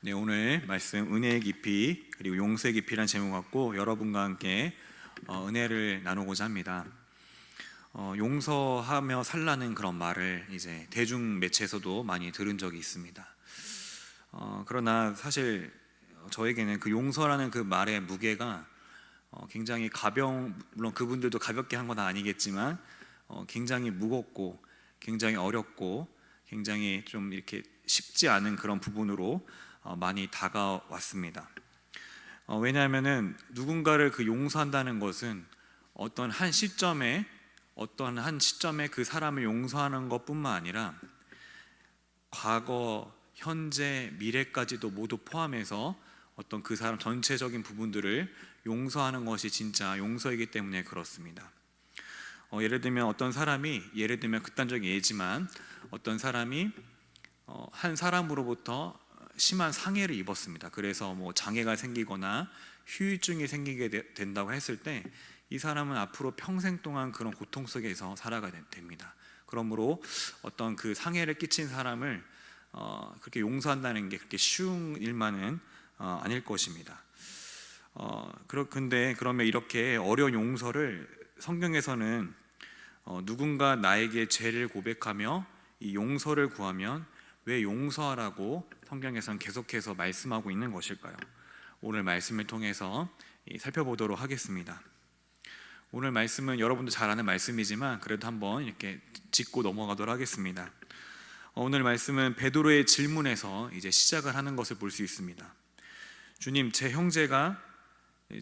네, 오늘 말씀 은혜의 깊이 그리고 용서의 깊이란 제목 갖고 여러분과 함께 어, 은혜를 나누고자 합니다. 어, 용서하며 살라는 그런 말을 이제 대중 매체에서도 많이 들은 적이 있습니다. 어, 그러나 사실 저에게는 그 용서라는 그 말의 무게가 어, 굉장히 가벼운 물론 그분들도 가볍게 한 건 아니겠지만 어, 굉장히 무겁고 굉장히 어렵고 굉장히 좀 이렇게 쉽지 않은 그런 부분으로 어, 많이 다가왔습니다. 어, 왜냐하면은 누군가를 그 용서한다는 것은 어떤 한 시점에 어떤 한 시점에 그 사람을 용서하는 것뿐만 아니라 과거, 현재, 미래까지도 모두 포함해서 어떤 그 사람 전체적인 부분들을 용서하는 것이 진짜 용서이기 때문에 그렇습니다. 어, 예를 들면 어떤 사람이 예를 들면 극단적인 예지만 어떤 사람이 어, 한 사람으로부터 심한 상해를 입었습니다. 그래서 뭐 장애가 생기거나 후유증이 생기게 되- 된다고 했을 때 이 사람은 앞으로 평생 동안 그런 고통 속에서 살아가야 되- 됩니다. 그러므로 어떤 그 상해를 끼친 사람을 어, 그렇게 용서한다는 게 그렇게 쉬운 일만은 어, 아닐 것입니다. 어, 그러, 근데 그러면 이렇게 어려운 용서를 성경에서는 어, 누군가 나에게 죄를 고백하며 이 용서를 구하면 왜 용서하라고 성경에서는 계속해서 말씀하고 있는 것일까요? 오늘 말씀을 통해서 이 살펴보도록 하겠습니다. 오늘 말씀은 여러분도 잘 아는 말씀이지만 그래도 한번 이렇게 짚고 넘어가도록 하겠습니다. 어, 오늘 말씀은 베드로의 질문에서 이제 시작을 하는 것을 볼 수 있습니다. 주님, 제 형제가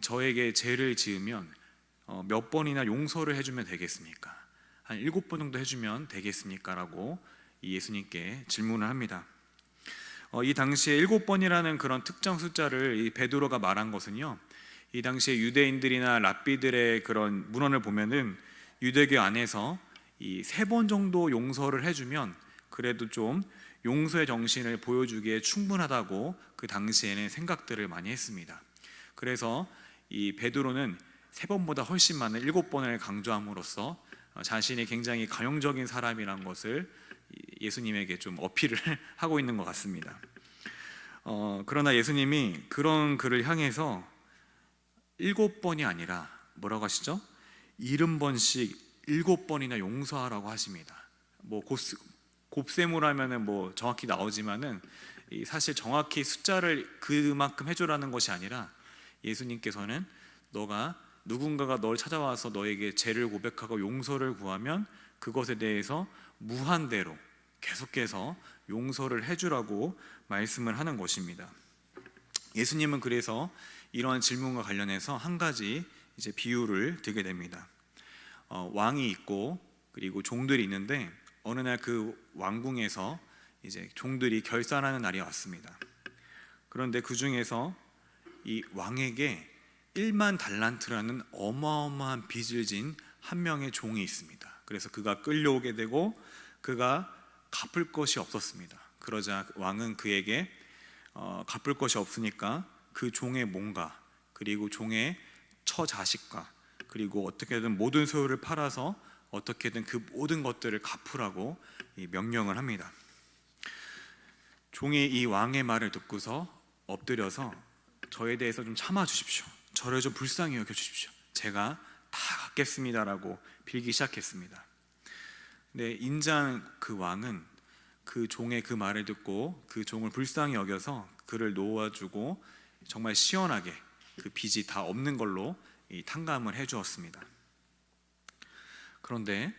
저에게 죄를 지으면 어, 몇 번이나 용서를 해주면 되겠습니까? 한 일곱 번 정도 해주면 되겠습니까?라고 이 예수님께 질문을 합니다. 어, 이 당시에 일곱 번이라는 그런 특정 숫자를 이 베드로가 말한 것은요. 이 당시에 유대인들이나 랍비들의 그런 문헌을 보면은 유대교 안에서 이 세 번 정도 용서를 해주면 그래도 좀 용서의 정신을 보여주기에 충분하다고 그 당시에는 생각들을 많이 했습니다. 그래서 이 베드로는 세 번보다 훨씬 많은 일곱 번을 강조함으로써 어, 자신이 굉장히 가용적인 사람이란 것을 이- 예수님에게 좀 어필을 하고 있는 것 같습니다. 어, 그러나 예수님이 그런 그를 향해서 일곱 번이 아니라 뭐라고 하시죠? 일흔 번씩 일곱 번이나 용서하라고 하십니다. 뭐 곱스, 곱셈으로하면은 뭐 정확히 나오지만은 이 사실 정확히 숫자를 그만큼 해줘라는 것이 아니라 예수님께서는 너가 누군가가 널 찾아와서 너에게 죄를 고백하고 용서를 구하면 그것에 대해서 무한대로 계속해서 용서를 해주라고 말씀을 하는 것입니다. 예수님은 그래서 이러한 질문과 관련해서 한 가지 이제 비유를 들게 됩니다. 어, 왕이 있고 그리고 종들이 있는데 어느 날 그 왕궁에서 이제 종들이 결산하는 날이 왔습니다. 그런데 그 중에서 이 왕에게 1만 달란트라는 어마어마한 빚을 진 한 명의 종이 있습니다. 그래서 그가 끌려오게 되고 그가 갚을 것이 없었습니다. 그러자 왕은 그에게 어, 갚을 것이 없으니까 그 종의 몸과 그리고 종의 처 자식과 그리고 어떻게든 모든 소유를 팔아서 어떻게든 그 모든 것들을 갚으라고 이 명령을 합니다. 종이 이 왕의 말을 듣고서 엎드려서 저에 대해서 좀 참아 주십시오. 저를 좀 불쌍히 여겨 주십시오. 제가 다 갚겠습니다라고 빌기 시작했습니다. 근데 인자한 그 왕은 그 종의 그 말을 듣고 그 종을 불쌍히 여겨서 그를 놓아주고 정말 시원하게 그 빚이 다 없는 걸로 이 탕감을 해주었습니다. 그런데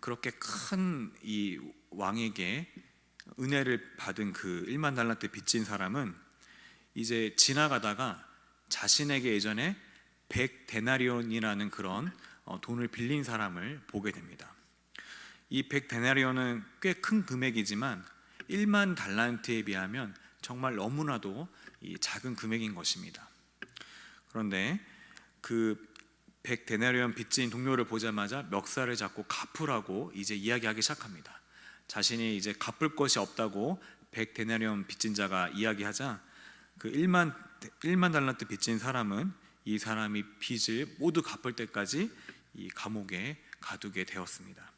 그렇게 큰 이 왕에게 은혜를 받은 그 1만 달란트 빚진 사람은 이제 지나가다가 자신에게 예전에 100 데나리온이라는 그런 어, 돈을 빌린 사람을 보게 됩니다. 이100 데나리온은 꽤 큰 금액이지만 1만 달란트에 비하면 정말 너무나도 이 작은 금액인 것입니다. 그런데 그 100 데나리온 빚진 동료를 보자마자 멱살을 잡고 갚으라고 이제 이야기하기 시작합니다. 자신이 이제 갚을 것이 없다고 100 데나리온 빚진 자가 이야기하자 그 1만 1만 달란트 빚진 사람은 이 사람이 빚을 모두 갚을 때까지 이 감옥에 가두게 되었습니다.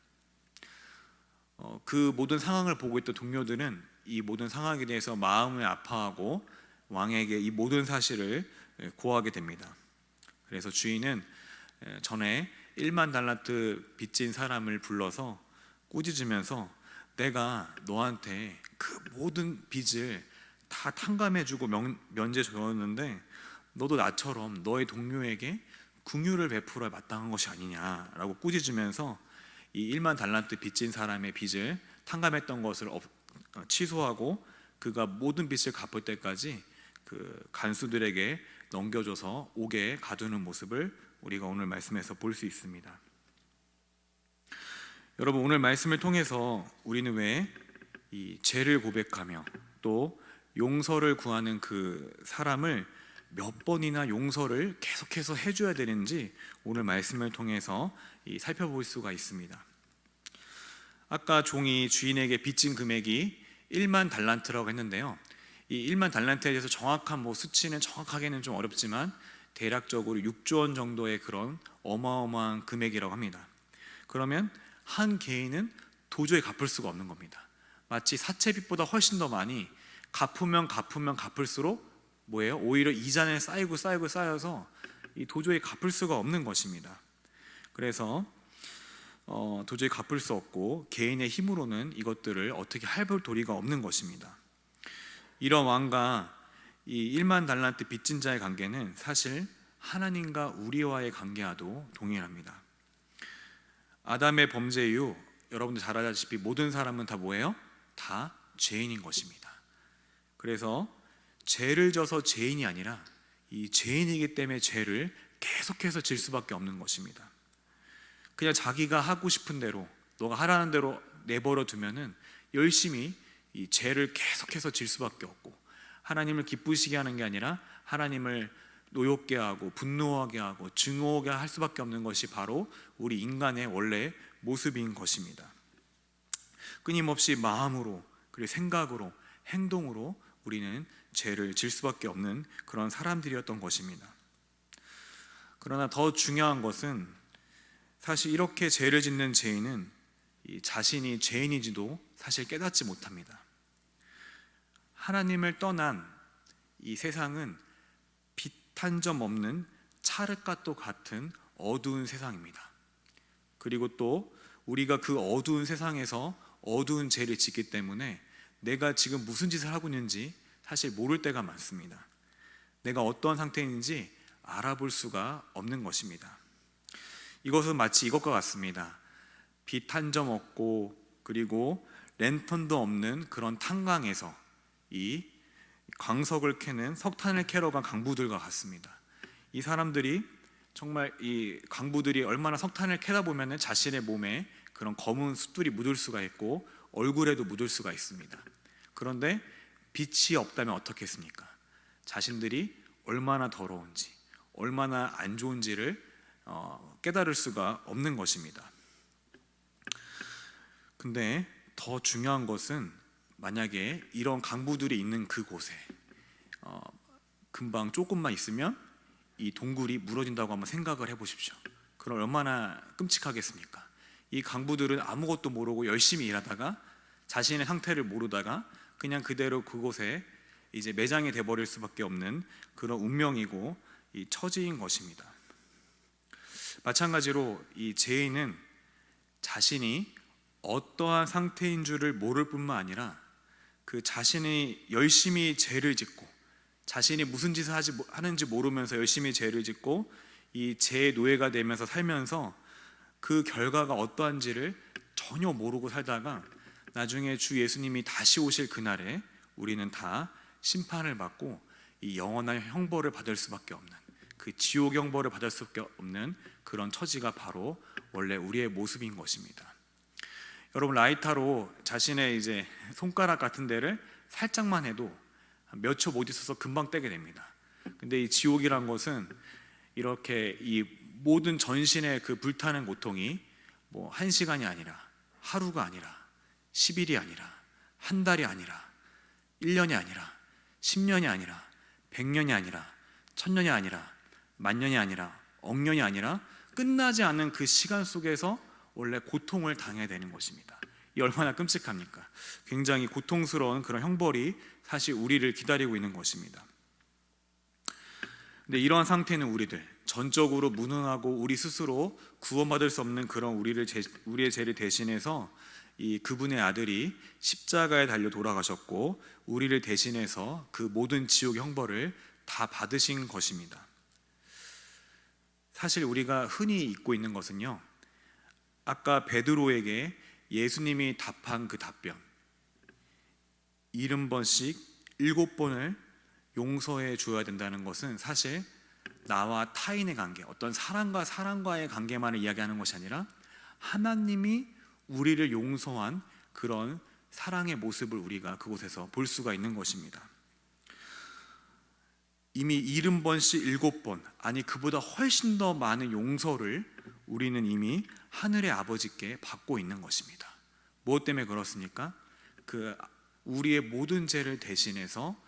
어, 그 모든 상황을 보고 있던 동료들은 이 모든 상황에 대해서 마음을 아파하고 왕에게 이 모든 사실을 예, 고하게 됩니다. 그래서 주인은 예, 전에 1만 달란트 빚진 사람을 불러서 꾸짖으면서 내가 너한테 그 모든 빚을 다 탕감해주고 면, 면제 줬는데 너도 나처럼 너의 동료에게 궁유를 베풀어야 마땅한 것이 아니냐라고 꾸짖으면서 이 1만 달란트 빚진 사람의 빚을 탕감했던 것을 업- 어, 취소하고 그가 모든 빚을 갚을 때까지 그 간수들에게 넘겨줘서 옥에 가두는 모습을 우리가 오늘 말씀에서 볼 수 있습니다. 여러분 오늘 말씀을 통해서 우리는 왜 이 죄를 고백하며 또 용서를 구하는 그 사람을 몇 번이나 용서를 계속해서 해줘야 되는지 오늘 말씀을 통해서 이 살펴볼 수가 있습니다. 아까 종이 주인에게 빚진 금액이 1만 달란트라고 했는데요. 이 1만 달란트에 대해서 정확한 뭐 수치는 정확하게는 좀 어렵지만 대략적으로 6조 원 정도의 그런 어마어마한 금액이라고 합니다. 그러면 한 개인은 도저히 갚을 수가 없는 겁니다. 마치 사채빚보다 훨씬 더 많이 갚으면 갚으면 갚을수록 뭐예요? 오히려 이자는 쌓이고 쌓이고 쌓여서 이 도저히 갚을 수가 없는 것입니다. 그래서 어, 도저히 갚을 수 없고 개인의 힘으로는 이것들을 어떻게 할볼 도리가 없는 것입니다. 이런 왕과 이 1만 달란트 빚진 자의 관계는 사실 하나님과 우리와의 관계와도 동일합니다. 아담의 범죄 이후 여러분들 잘 아다시피 모든 사람은 다 뭐예요? 다 죄인인 것입니다. 그래서 죄를 져서 죄인이 아니라 이 죄인이기 때문에 죄를 계속해서 질 수밖에 없는 것입니다. 그냥 자기가 하고 싶은 대로 너가 하라는 대로 내버려 두면은 열심히 이 죄를 계속해서 질 수밖에 없고 하나님을 기쁘시게 하는 게 아니라 하나님을 노엽게 하고 분노하게 하고 증오하게 할 수밖에 없는 것이 바로 우리 인간의 원래 모습인 것입니다. 끊임없이 마음으로 그리고 생각으로 행동으로 우리는 죄를 질 수밖에 없는 그런 사람들이었던 것입니다. 그러나 더 중요한 것은 사실 이렇게 죄를 짓는 죄인은 이 자신이 죄인인지도 사실 깨닫지 못합니다. 하나님을 떠난 이 세상은 빛 한 점 없는 찰흙과 같은 어두운 세상입니다. 그리고 또 우리가 그 어두운 세상에서 어두운 죄를 짓기 때문에 내가 지금 무슨 짓을 하고 있는지 사실 모를 때가 많습니다. 내가 어떠한 상태인지 알아볼 수가 없는 것입니다. 이것은 마치 이것과 같습니다. 빛 한 점 없고 그리고 랜턴도 없는 그런 탄광에서 이 광석을 캐는 석탄을 캐러 간 강부들과 같습니다. 이 사람들이 정말 이 강부들이 얼마나 석탄을 캐다 보면은 자신의 몸에 그런 검은 숫들이 묻을 수가 있고 얼굴에도 묻을 수가 있습니다. 그런데 빛이 없다면 어떻겠습니까? 자신들이 얼마나 더러운지, 얼마나 안 좋은지를 어, 깨달을 수가 없는 것입니다. 근데 더 중요한 것은 만약에 이런 강부들이 있는 그곳에 어, 금방 조금만 있으면 이 동굴이 무너진다고 한번 생각을 해보십시오. 그럼 얼마나 끔찍하겠습니까? 이 강부들은 아무것도 모르고 열심히 일하다가 자신의 상태를 모르다가 그냥 그대로 그곳에 이제 매장이 돼 버릴 수밖에 없는 그런 운명이고 이 처지인 것입니다. 마찬가지로 이 죄인은 자신이 어떠한 상태인 줄을 모를 뿐만 아니라 그 자신이 열심히 죄를 짓고 자신이 무슨 짓을 하지 하는지 모르면서 열심히 죄를 짓고 이 죄의 노예가 되면서 살면서 그 결과가 어떠한지를 전혀 모르고 살다가 나중에 주 예수님이 다시 오실 그날에 우리는 다 심판을 받고 이 영원한 형벌을 받을 수밖에 없는 그 지옥 형벌을 받을 수밖에 없는 그런 처지가 바로 원래 우리의 모습인 것입니다. 여러분 라이터로 자신의 이제 손가락 같은 데를 살짝만 해도 몇 초 못 있어서 금방 떼게 됩니다. 근데 이 지옥이란 것은 이렇게 이 모든 전신의 그 불타는 고통이 뭐 한 시간이 아니라 하루가 아니라 10일이 아니라 한 달이 아니라 1년이 아니라 10년이 아니라 100년이 아니라 1000년이 아니라 만년이 아니라 억년이 아니라 끝나지 않는 그 시간 속에서 원래 고통을 당해야 되는 것입니다. 이 얼마나 끔찍합니까? 굉장히 고통스러운 그런 형벌이 사실 우리를 기다리고 있는 것입니다. 근데 이러한 상태는 우리들 전적으로 무능하고 우리 스스로 구원받을 수 없는 그런 우리를 제, 우리의 죄를 대신해서 이 그분의 아들이 십자가에 달려 돌아가셨고 우리를 대신해서 그 모든 지옥 형벌을 다 받으신 것입니다. 사실 우리가 흔히 잊고 있는 것은요. 아까 베드로에게 예수님이 답한 그 답변. 일흔 번씩 일곱 번을 용서해 줘야 된다는 것은 사실 나와 타인의 관계, 어떤 사람과 사람과의 관계만을 이야기하는 것이 아니라 하나님이 우리를 용서한 그런 사랑의 모습을 우리가 그곳에서 볼 수가 있는 것입니다. 이미 일흔 번씩 일곱 번, 아니 그보다 훨씬 더 많은 용서를 우리는 이미 하늘의 아버지께 받고 있는 것입니다. 무엇 때문에 그렇습니까? 그 우리의 모든 죄를 대신해서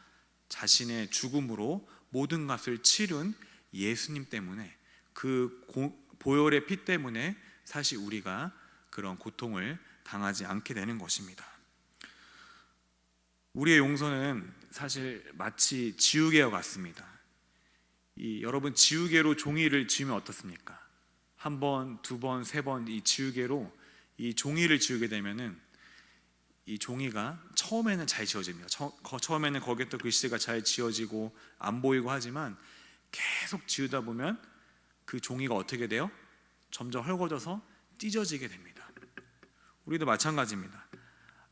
자신의 죽음으로 모든 값을 치른 예수님 때문에 그 고- 보혈의 피 때문에 사실 우리가 그런 고통을 당하지 않게 되는 것입니다. 우리의 용서는 사실 마치 지우개와 같습니다. 이 여러분 지우개로 종이를 지우면 어떻습니까? 한 번, 두 번, 세 번 이 지우개로 이 종이를 지우게 되면은 이 종이가 처음에는 잘 지워집니다. 처, 거- 처음에는 거기에 또 글씨가 잘 지워지고 안 보이고 하지만 계속 지우다 보면 그 종이가 어떻게 돼요? 점점 헐거져서 찢어지게 됩니다. 우리도 마찬가지입니다.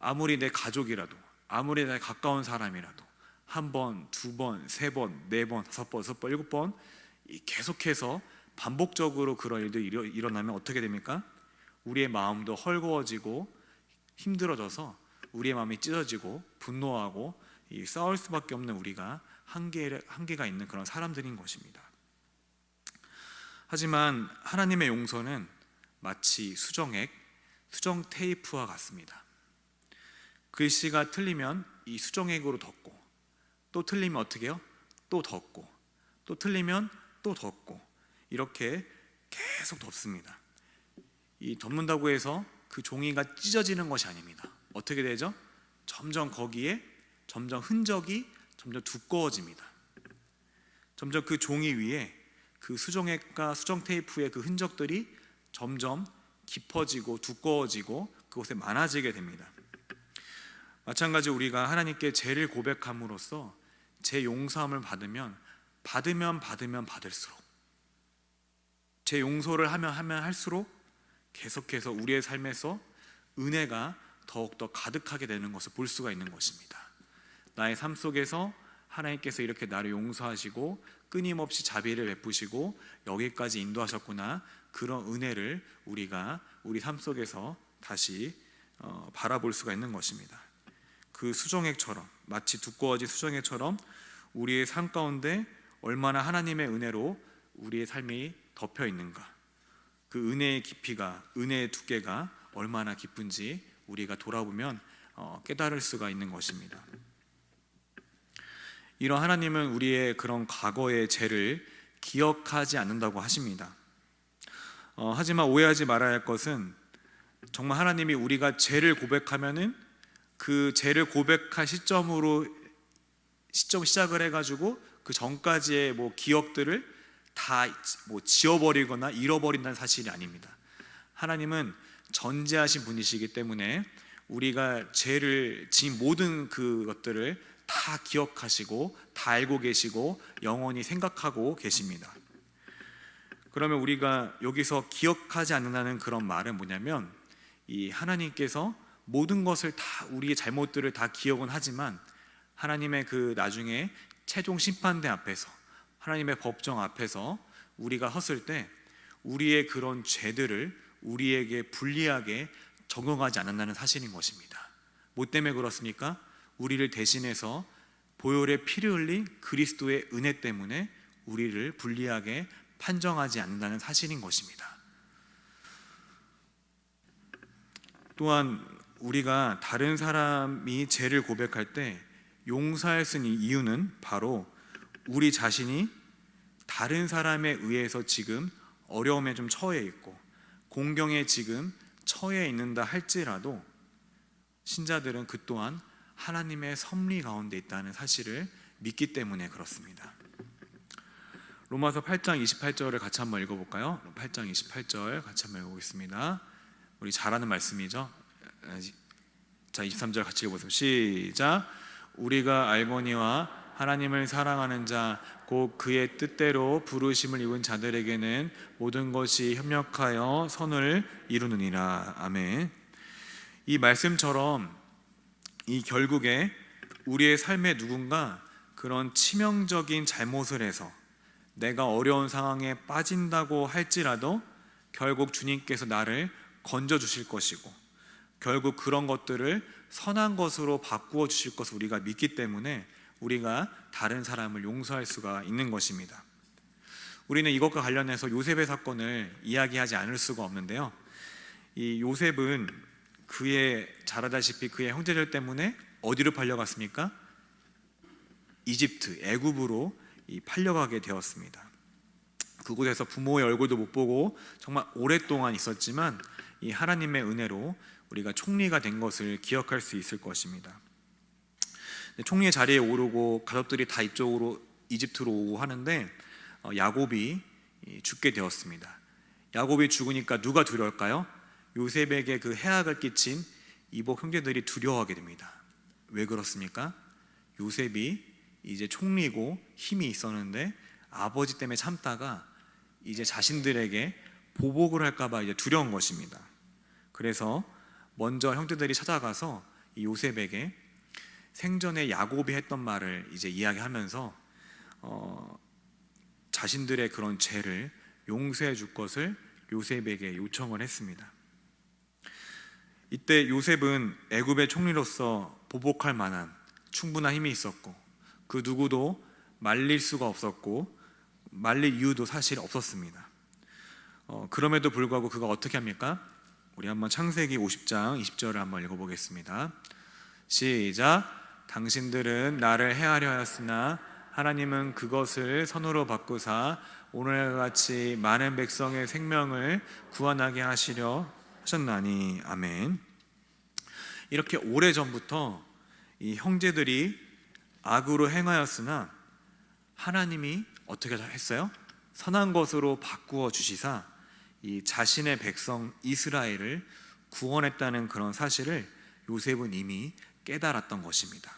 아무리 내 가족이라도, 아무리 내 가까운 사람이라도 한 번, 두 번, 세 번, 네 번, 다섯 번, 여섯 번, 일곱 번이 계속해서 반복적으로 그런 일들이 일어- 일어나면 어떻게 됩니까? 우리의 마음도 헐거워지고 힘들어져서 우리의 마음이 찢어지고 분노하고 이 싸울 수밖에 없는 우리가 한계 한계가 있는 그런 사람들인 것입니다. 하지만 하나님의 용서는 마치 수정액, 수정 테이프와 같습니다. 글씨가 틀리면 이 수정액으로 덮고 또 틀리면 어떻게 해요? 또 덮고 또 틀리면 또 덮고 이렇게 계속 덮습니다. 이 덮는다고 해서 그 종이가 찢어지는 것이 아닙니다. 어떻게 되죠? 점점 거기에 점점 흔적이 점점 두꺼워집니다. 점점 그 종이 위에 그 수정액과 수정 테이프의 그 흔적들이 점점 깊어지고 두꺼워지고 그곳에 많아지게 됩니다. 마찬가지 우리가 하나님께 죄를 고백함으로써 제 용서함을 받으면 받으면 받으면 받을수록 제 용서를 하면 하면 할수록 계속해서 우리의 삶에서 은혜가 더욱더 가득하게 되는 것을 볼 수가 있는 것입니다. 나의 삶 속에서 하나님께서 이렇게 나를 용서하시고 끊임없이 자비를 베푸시고 여기까지 인도하셨구나 그런 은혜를 우리가 우리 삶 속에서 다시 어, 바라볼 수가 있는 것입니다. 그 수정액처럼 마치 두꺼워진 수정액처럼 우리의 삶 가운데 얼마나 하나님의 은혜로 우리의 삶이 덮여 있는가 그 은혜의 깊이가 은혜의 두께가 얼마나 깊은지 우리가 돌아보면 어, 깨달을 수가 있는 것입니다. 이런 하나님은 우리의 그런 과거의 죄를 기억하지 않는다고 하십니다. 어, 하지만 오해하지 말아야 할 것은 정말 하나님이 우리가 죄를 고백하면은 그 죄를 고백한 시점으로 시점 시작을 해가지고 그 전까지의 뭐 기억들을 다 뭐 지워버리거나 잃어버린다는 사실이 아닙니다. 하나님은 전제하신 분이시기 때문에 우리가 죄를 지은 모든 그것들을 다 기억하시고 다 알고 계시고 영원히 생각하고 계십니다. 그러면 우리가 여기서 기억하지 않는다는 그런 말은 뭐냐면 이 하나님께서 모든 것을 다 우리의 잘못들을 다 기억은 하지만 하나님의 그 나중에 최종 심판대 앞에서 하나님의 법정 앞에서 우리가 섰을 때 우리의 그런 죄들을 우리에게 불리하게 적용하지 않는다는 사실인 것입니다. 뭐 때문에 그렇습니까? 우리를 대신해서 보혈의 피를 흘린 그리스도의 은혜 때문에 우리를 불리하게 판정하지 않는다는 사실인 것입니다. 또한 우리가 다른 사람이 죄를 고백할 때 있는 이유는 바로 우리 자신이 다른 사람에 의해서 지금 어려움에 좀 처해 있고 공경에 지금 처해 있는다 할지라도 신자들은 그 또한 하나님의 섭리 가운데 있다는 사실을 믿기 때문에 그렇습니다. 로마서 8장 28절을 같이 한번 읽어볼까요? 8장 28절 같이 한번 읽어보겠습니다. 우리 잘하는 말씀이죠. 자 23절 같이 읽어보세요. 시작. 우리가 알거니와 하나님을 사랑하는 자 곧 그의 뜻대로 부르심을 입은 자들에게는 모든 것이 협력하여 선을 이루느니라. 아멘. 이 말씀처럼 이 결국에 우리의 삶에 누군가 그런 치명적인 잘못을 해서 내가 어려운 상황에 빠진다고 할지라도 결국 주님께서 나를 건져 주실 것이고 결국 그런 것들을 선한 것으로 바꾸어 주실 것을 우리가 믿기 때문에 우리가 다른 사람을 용서할 수가 있는 것입니다. 우리는 이것과 관련해서 요셉의 사건을 이야기하지 않을 수가 없는데요. 이 요셉은 그의 잘 알다시피 그의 형제들 때문에 어디로 팔려갔습니까? 이집트, 애굽으로 이 팔려가게 되었습니다. 그곳에서 부모의 얼굴도 못 보고 정말 오랫동안 있었지만 이 하나님의 은혜로 우리가 총리가 된 것을 기억할 수 있을 것입니다. 총리의 자리에 오르고 가족들이 다 이쪽으로 이집트로 오고 하는데 어, 야곱이 죽게 되었습니다. 야곱이 죽으니까 누가 두려울까요? 요셉에게 그 해악을 끼친 이복 형제들이 두려워하게 됩니다. 왜 그렇습니까? 요셉이 이제 총리고 힘이 있었는데 아버지 때문에 참다가 이제 자신들에게 보복을 할까봐 이제 두려운 것입니다. 그래서 먼저 형제들이 찾아가서 이 요셉에게 생전에 야곱이 했던 말을 이제 이야기하면서 어, 자신들의 그런 죄를 용서해 줄 것을 요셉에게 요청을 했습니다. 이때 요셉은 애굽의 총리로서 보복할 만한 충분한 힘이 있었고 그 누구도 말릴 수가 없었고 말릴 이유도 사실 없었습니다. 어, 그럼에도 불구하고 그가 어떻게 합니까? 우리 한번 창세기 50장 20절을 한번 읽어보겠습니다. 시작. 당신들은 나를 해하려 하였으나 하나님은 그것을 선으로 바꾸사 오늘과 같이 많은 백성의 생명을 구원하게 하시려 하셨나니 아멘. 이렇게 오래 전부터 이 형제들이 악으로 행하였으나 하나님이 어떻게 했어요? 선한 것으로 바꾸어 주시사 이 자신의 백성 이스라엘을 구원했다는 그런 사실을 요셉은 이미 깨달았던 것입니다.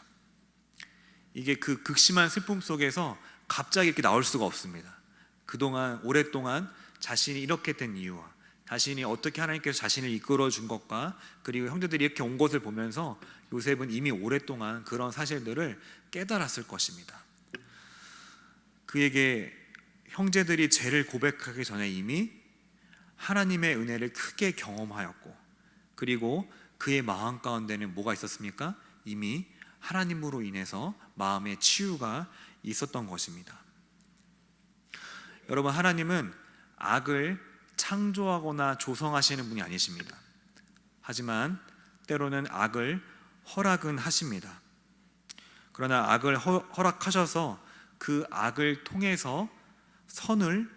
이게 그 극심한 슬픔 속에서 갑자기 이렇게 나올 수가 없습니다. 그동안 오랫동안 자신이 이렇게 된 이유와 자신이 어떻게 하나님께서 자신을 이끌어 준 것과 그리고 형제들이 이렇게 온 것을 보면서 요셉은 이미 오랫동안 그런 사실들을 깨달았을 것입니다. 그에게 형제들이 죄를 고백하기 전에 이미 하나님의 은혜를 크게 경험하였고 그리고 그의 마음 가운데는 뭐가 있었습니까? 이미 하나님으로 인해서 마음의 치유가 있었던 것입니다. 여러분 하나님은 악을 창조하거나 조성하시는 분이 아니십니다. 하지만 때로는 악을 허락은 하십니다. 그러나 악을 허락하셔서 그 악을 통해서 선을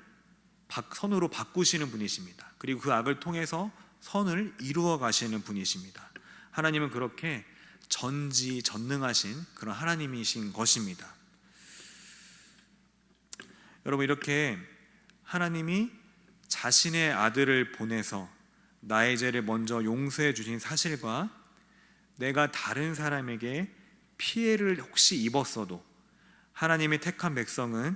선으로 바꾸시는 분이십니다. 그리고 그 악을 통해서 선을 이루어 가시는 분이십니다. 하나님은 그렇게 전지 전능하신 그런 하나님이신 것입니다. 여러분 이렇게 하나님이 자신의 아들을 보내서 나의 죄를 먼저 용서해 주신 사실과 내가 다른 사람에게 피해를 혹시 입었어도 하나님이 택한 백성은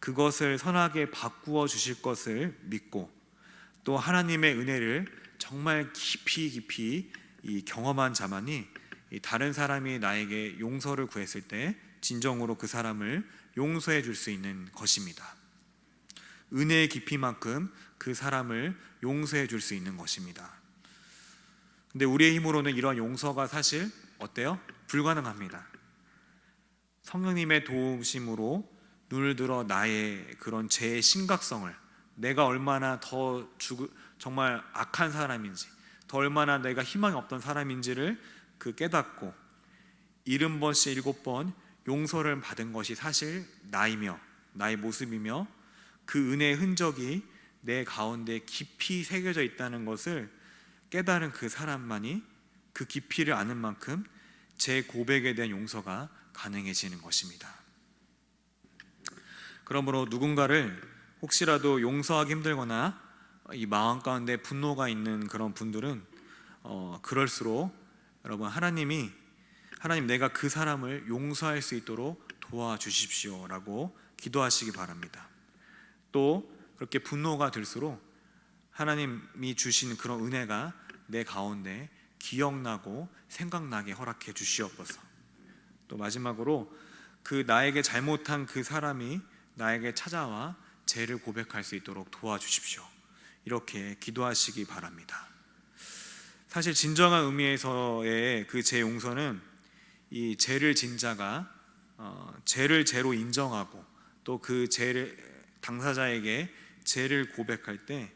그것을 선하게 바꾸어 주실 것을 믿고 또 하나님의 은혜를 정말 깊이 깊이 경험한 자만이 다른 사람이 나에게 용서를 구했을 때 진정으로 그 사람을 용서해 줄 수 있는 것입니다. 은혜의 깊이만큼 그 사람을 용서해 줄 수 있는 것입니다. 근데 우리의 힘으로는 이러한 용서가 사실 어때요? 불가능합니다. 성령님의 도우심으로 눈을 들어 나의 그런 죄의 심각성을 내가 얼마나 더 죽, 정말 악한 사람인지 더 얼마나 내가 희망이 없던 사람인지를 그 깨닫고 일흔 번씩 일곱 번 용서를 받은 것이 사실 나이며 나의 모습이며 그 은혜의 흔적이 내 가운데 깊이 새겨져 있다는 것을 깨달은 그 사람만이 그 깊이를 아는 만큼 제 고백에 대한 용서가 가능해지는 것입니다. 그러므로 누군가를 혹시라도 용서하기 힘들거나 이 마음 가운데 분노가 있는 그런 분들은 어, 그럴수록 여러분 하나님이 하나님 내가 그 사람을 용서할 수 있도록 도와주십시오라고 기도하시기 바랍니다. 또 그렇게 분노가 들수록 하나님이 주신 그런 은혜가 내 가운데 기억나고 생각나게 허락해 주시옵소서. 또 마지막으로 그 나에게 잘못한 그 사람이 나에게 찾아와 죄를 고백할 수 있도록 도와주십시오. 이렇게 기도하시기 바랍니다. 사실 진정한 의미에서의 그 죄 용서는 이 죄를 진 자가 어, 죄를 죄로 인정하고 또 그 죄를 당사자에게 죄를 고백할 때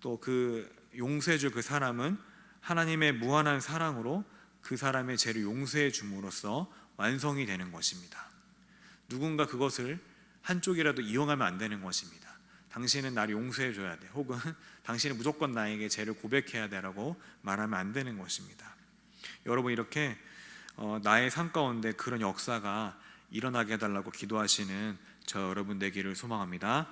또 그 용서해 줄 그 사람은 하나님의 무한한 사랑으로 그 사람의 죄를 용서해 줌으로써 완성이 되는 것입니다. 누군가 그것을 한쪽이라도 이용하면 안 되는 것입니다. 당신은 나를 용서해 줘야 돼. 혹은 당신은 무조건 나에게 죄를 고백해야 돼라고 말하면 안 되는 것입니다. 여러분 이렇게 어, 나의 삶 가운데 그런 역사가 일어나게 해달라고 기도하시는 저 여러분 되기를 소망합니다.